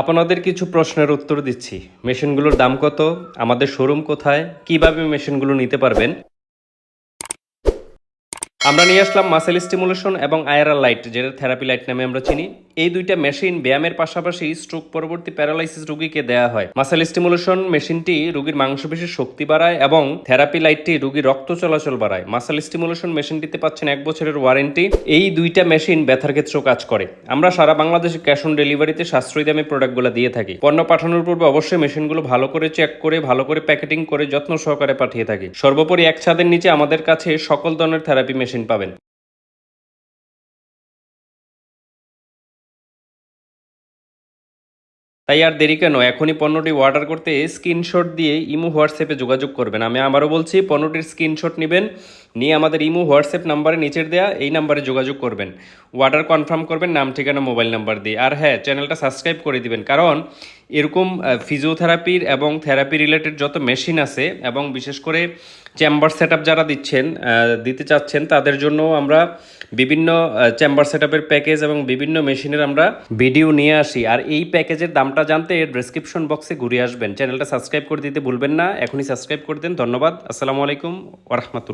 আপনাদের কিছু প্রশ্নের উত্তর দিচ্ছি। মেশিনগুলোর দাম কত? আমাদের শোরুম কোথায়? কীভাবে মেশিনগুলো নিতে পারবেন? আমরা নিয়ে আসলাম মাসেল স্টিমুলেশন এবং আয়ারাল লাইট, যেটা থেরাপি লাইট নামে আমরা চিনি। এই দুইটা মেশিন ব্যায়ামের পাশাপাশি স্ট্রোক পরবর্তী প্যারালাইসিস রোগীকে দেওয়া হয়। মাসেল স্টিমুলেশন মেশিনটি রোগীর মাংসপেশির শক্তি বাড়ায় এবং থেরাপি লাইটটি রোগীর রক্ত চলাচল বাড়ায়। মাসেল স্টিমুলেশন মেশিনটিতে পাচ্ছেন এক বছরের ওয়ারেন্টি এই দুইটা মেশিন ব্যথার ক্ষেত্রেও কাজ করে। আমরা সারা বাংলাদেশে ক্যাশ অন ডেলিভারিতে সাশ্রয়ী দামে প্রোডাক্টগুলো দিয়ে থাকি। পণ্য পাঠানোর পূর্বে অবশ্যই মেশিনগুলো ভালো করে চেক করে, ভালো করে প্যাকেটিং করে যত্ন সহকারে পাঠিয়ে থাকি। সর্বোপরি এক ছাদের নিচে আমাদের কাছে সকল ধরনের থেরাপি মেশিন পাবেন। তাই আর দেরি কেন? এখনই পণ্যটি অর্ডার করতে স্ক্রিনশট দিয়ে ইমো হোয়াটসঅ্যাপে যোগাযোগ করবেন। আমি আবারও বলছি, পণ্যটির স্ক্রিনশট নেবেন। নিয়ে আমাদের ইমো, হোয়াটসঅ্যাপ নাম্বারে নিচের দেয়া এই নাম্বারে যোগাযোগ করবেন। অর্ডার কনফার্ম করবেন, নাম, ঠিকানা, মোবাইল নাম্বার দিয়ে। আর হ্যাঁ চ্যানেলটা সাবস্ক্রাইব করে দিবেন, কারণ এরকম ফিজিওথেরাপির এবং থেরাপি রিলেটেড যত মেশিন আছে, এবং বিশেষ করে চেম্বার সেট যারা দিচ্ছেন দিতে চাচ্ছেন, তাদের জন্য আমরা বিভিন্ন চেম্বার সেট প্যাকেজ এবং বিভিন্ন মেশিনের আমরা ভিডিও নিয়ে আসি। আর এই প্যাকেজের দামটা জানতে ডেসক্রিপশন বক্সে ঘুরে আসবেন। চ্যানেলটা সাবস্ক্রাইব করে দিতে ভুলবেন না। এখনই সাবস্ক্রাইব করে দেন। ধন্যবাদ। আসসালামু আলাইকুম। ওরহমতুল্লাহ